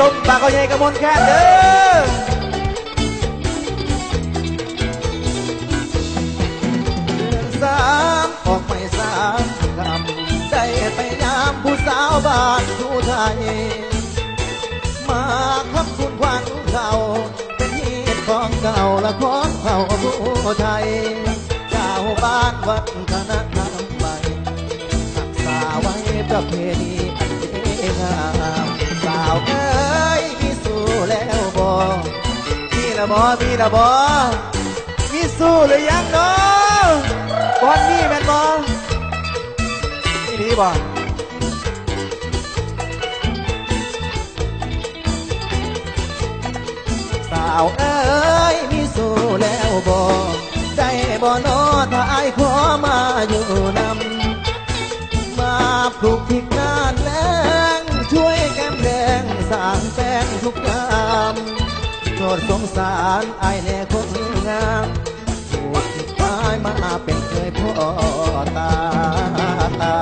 ต้มปลาเขาใหญ่กระมนแค่เด้อสามออกไปสามคำได้ไปยามผู้สาวบ้านผู้ไทยมาคำคุณควันเขาเป็นฮีตของเก่าและของเขาผู้ไทยชาวบ้านวัฒนธรรมใหม่รักษาไว้ประเพณีอันดีงามสาวเอ้ ละบอมีละบ่มีสู้หรือยังเนาะบอนนี่แมนบ่นี่ดีบ่สาวเอ้ยมีสู้แล้วบ่ได้บ่นอถ้าไอ้คนานไอ้ายแน่คนงามปลูกพริกตายมาเป็นเคยพ่อตาตา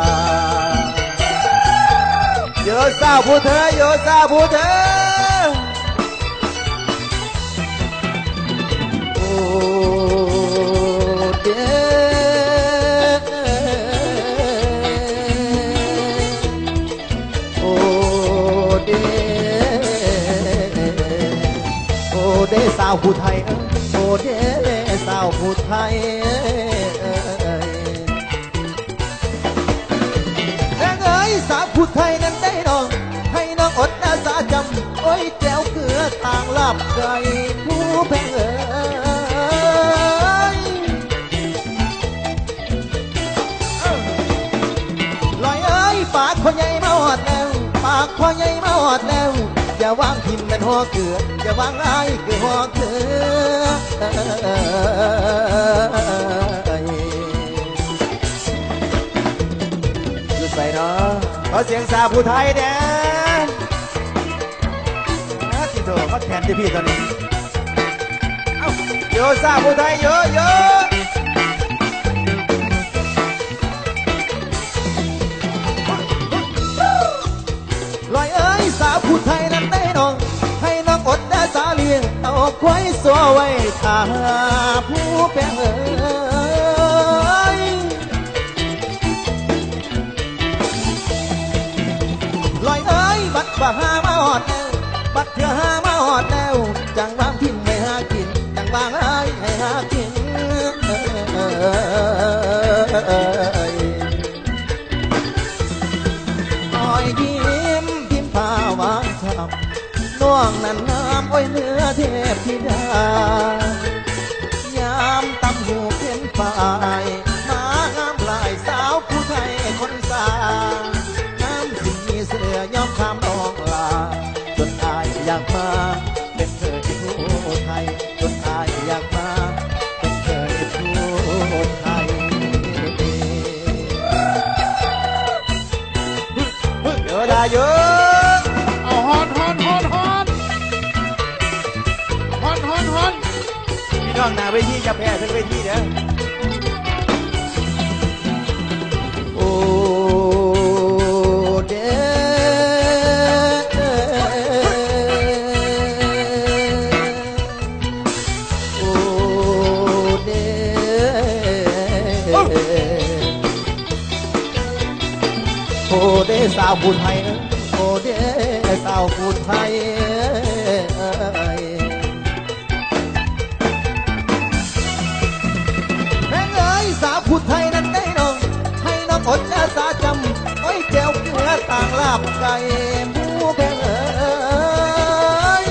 โยสาวผู้เธอโยสาวผู้เธอ สาวผู้ไทยเอ้ยโอ้เดสาวผู้ไทยเอ้ยแรงเอ้ยสาวผู้ไทยนั้นได้น้อง ให้น้องอดอาสาจำโอ้ยแก้วเกลือทางลับไกลผู้แพงเอ้ยลอยเอ้ยปากพ่อใหญ่มาหอดแล้วปากพ่อใหญ่มา วางพิมพ์เป็นหัวเกลืออย่าวางไอ้คือหัวเกลืออยู่ใส่เนาะขอเสียงสาผู้ไทยเด้อที่โดมาแทนที่พี่ตอนนี้เอ้าโยสาผู้ไทยโยโยล อาควายสัวไว้ทาผู้แปลงเอ้ยลอยเอ้ยบัดบ่าหามาหอดแล้วบัดเถื่อหามาหอดแล้วจังวางทิมไม่หากิน จังวางไอ้ให้หากินอ้อยยิ้มพิมพ์ผ้าวานฉ่ำน้องนั้นงามอ้อยเนื้อ อายากมา เป็นเคยผู้ไทยจนอายอยากมา เป็นเคยผู้ไทยเยอะได้เยอะเอาฮอนฮอนฮอนฮอนฮอนฮอนฮอนพี่น้องหน้าเวทีจะแพ้ทั้งเวทีเด้อาวบุญไทยเอ้โอ้เด้สาวบุญไทยเอ้ยแม่งเอ้ยสาวผู้ไทยนั้นได้น้องให้น้องอดอาสาจำโอ้ยแจวเกลือต่างลาบไก่หมูแพงเอ้ย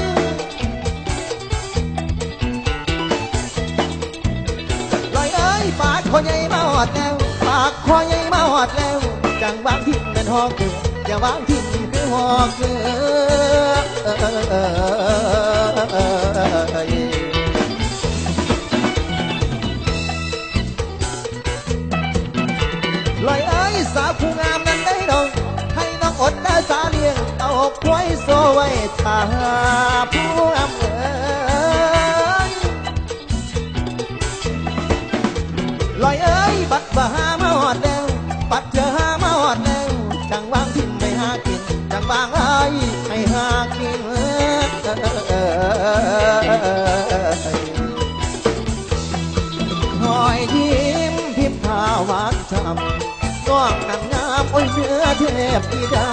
ลอยเอ้ยปากคอใหญ่มาหอดแล้วปากคอใหญ่มาหอดแล้วจังวาง ทิ้งเกลืออย่าวางทิ้งคือหอกเกลือลอยเอ้ยสาวผู้งามนั้นได้ดองให้น้องอดได้สาเลียงเอาควยโซไว้ทาผู้งามเอ้ยลอยเอ้ยบัดบ่ามา พธิดา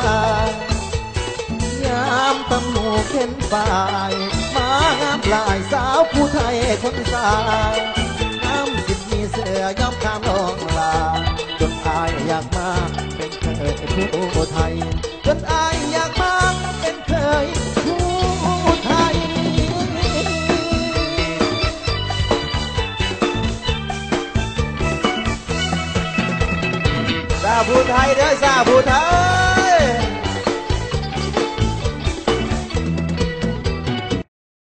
ยามตำหนูเข็นฝ่ายมางามลายสาวผู้ไทยคนสายงามสิบมีเสือย่อมข้ามลองลาจนอายอยากมาเป็นเคยผู้ไทยจนอายอยากมาเป็นเคยผู้ไทยสาวผู้ไทยเด้อสาวผู้ไทย